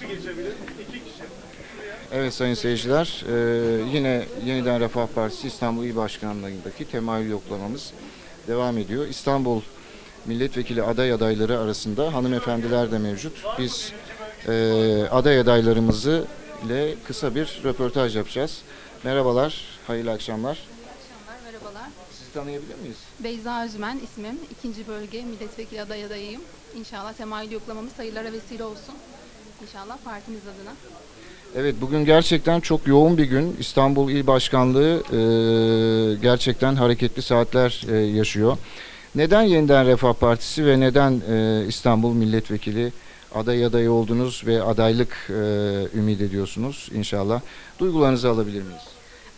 kişi geçebilir? İki kişi. Evet sayın seyirciler, e, yine Yeniden Refah Partisi İstanbul İl Başkanlığı'ndaki temayül yoklamamız devam ediyor. İstanbul Milletvekili aday adayları arasında hanımefendiler de mevcut. Biz e, aday adaylarımızı ile kısa bir röportaj yapacağız. Merhabalar, hayırlı akşamlar. Akşamlar, merhabalar. Sizi tanıyabilir miyiz? Beyza Özmen ismim. İkinci bölge milletvekili aday adayıyım. İnşallah temayül yoklamamız sayılara vesile olsun. İnşallah partimiz adına. Evet bugün gerçekten çok yoğun bir gün. İstanbul İl Başkanlığı e, gerçekten hareketli saatler e, yaşıyor. Neden Yeniden Refah Partisi ve neden e, İstanbul Milletvekili aday adayı oldunuz ve adaylık e, ümit ediyorsunuz inşallah? Duygularınızı alabilir miyiz?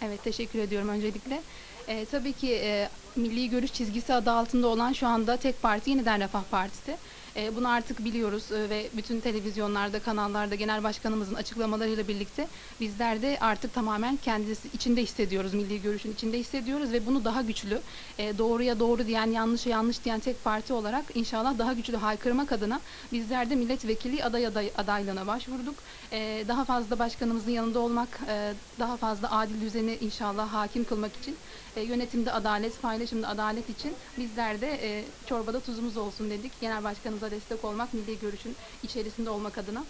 Evet, teşekkür ediyorum öncelikle. Ee, tabii ki e, milli görüş çizgisi adı altında olan şu anda tek parti Yeniden Refah Partisi. E, bunu artık biliyoruz e, ve bütün televizyonlarda, kanallarda genel başkanımızın açıklamalarıyla birlikte bizler de artık tamamen kendisi içinde hissediyoruz, milli görüşün içinde hissediyoruz ve bunu daha güçlü, e, doğruya doğru diyen, yanlışa yanlış diyen tek parti olarak inşallah daha güçlü haykırmak adına bizler de milletvekili aday aday adaylığına başvurduk. E, daha fazla başkanımızın yanında olmak, e, daha fazla adil düzeni inşallah hakim kılmak için, e, yönetimde adalet, paylaşımda adalet için bizler de e, çorbada tuzumuz olsun dedik. Genel başkanımıza destek olmak, milli görüşün içerisinde olmak adına.